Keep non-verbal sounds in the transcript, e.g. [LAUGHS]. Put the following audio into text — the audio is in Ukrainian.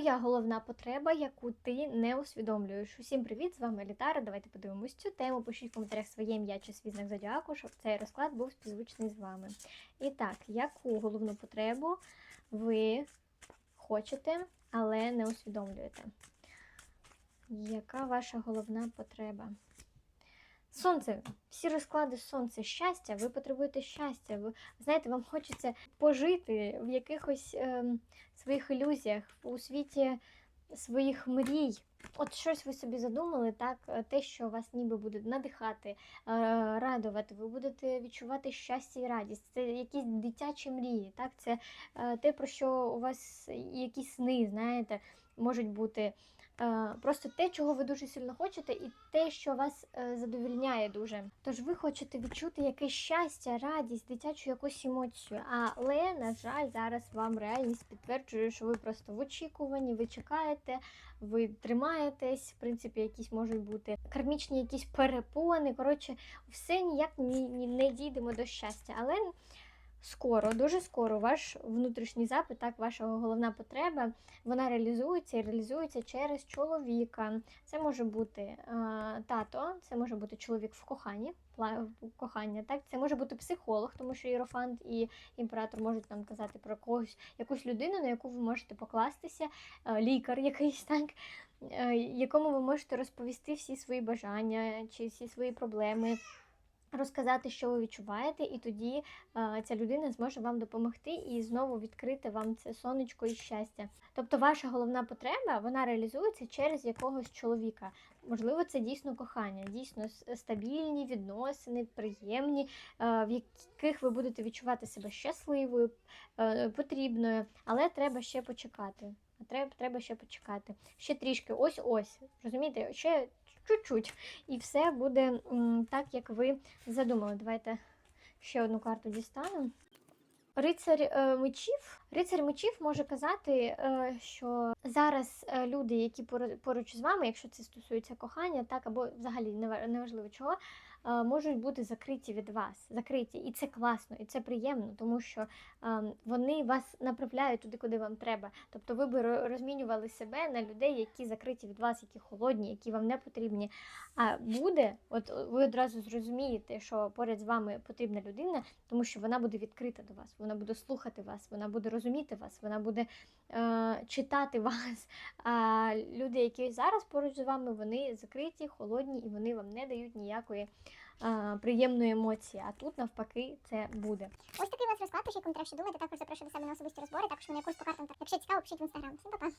Твоя головна потреба, яку ти не усвідомлюєш. Усім привіт! З вами Літара. Давайте подивимось цю тему. Пишіть в коментарях своє ім'я чи свій знак зодіаку, щоб цей розклад був співзвучний з вами. І так, яку головну потребу ви хочете, але не усвідомлюєте? Яка ваша головна потреба? Сонце, всі розклади сонце, щастя, ви потребуєте щастя. Ви знаєте, вам хочеться пожити в якихось ем, своїх ілюзіях, у світі своїх мрій. От щось ви собі задумали, так, е, те, що вас ніби буде надихати, е, радувати, ви будете відчувати щастя і радість. Це якісь дитячі мрії, так, це е, те, про що у вас якісь сни, знаєте, можуть бути. Е, Просто те, чого ви дуже сильно хочете, і те, що вас е, задовільняє дуже. Тож ви хочете відчути якесь щастя, радість, дитячу якусь емоцію. Але, на жаль, зараз вам реальність підтверджує, що ви просто в очікуванні, ви чекаєте, ви тримаєтесь, в принципі, якісь можуть бути кармічні якісь перепони. Коротше, все ніяк ні, не дійдемо до щастя. Але скоро, дуже скоро ваш внутрішній запит, так, ваша головна потреба, вона реалізується і реалізується через чоловіка. Це може бути е, тато, це може бути чоловік в коханні, кохання, так, це може бути психолог, тому що іерофант і імператор можуть нам казати про когось, якусь людину, на яку ви можете покластися, е, лікар якийсь, так, е, якому ви можете розповісти всі свої бажання чи всі свої проблеми. Розказати, що ви відчуваєте, і тоді е, ця людина зможе вам допомогти і знову відкрити вам це сонечко і щастя. Тобто, ваша головна потреба вона реалізується через якогось чоловіка. Можливо, це дійсно кохання, дійсно стабільні відносини, приємні, е, в яких ви будете відчувати себе щасливою, е, потрібною, але треба ще почекати. Треба, треба ще почекати. Ще трішки, ось ось. Розумієте, ще чуть-чуть. І все буде так, як ви задумали. Давайте ще одну карту дістанемо. Рицар е, мечів. Рицар мечів може казати, е, що зараз е, люди, які поруч з вами, якщо це стосується кохання, так або взагалі нева- неважливо чого, можуть бути закриті від вас. Закриті. І це класно, і це приємно, тому що е, вони вас направляють туди, куди вам треба. Тобто ви би розмінювали себе на людей, які закриті від вас, які холодні, які вам не потрібні. А буде, от ви одразу зрозумієте, що поряд з вами потрібна людина, тому що вона буде відкрита до вас, вона буде слухати вас, вона буде розуміти вас, вона буде е, читати [LAUGHS] вас. А люди, які зараз поруч з вами, вони закриті, холодні і вони вам не дають ніякої е, приємної емоції. А тут навпаки це буде. Ось такий у вас розклад, пишіть коментарі, що думаєте. Також запрошую до себе на особисті розбори, також мене якось по картам. Якщо цікаво, пишіть в інстаграм. Всім па-па!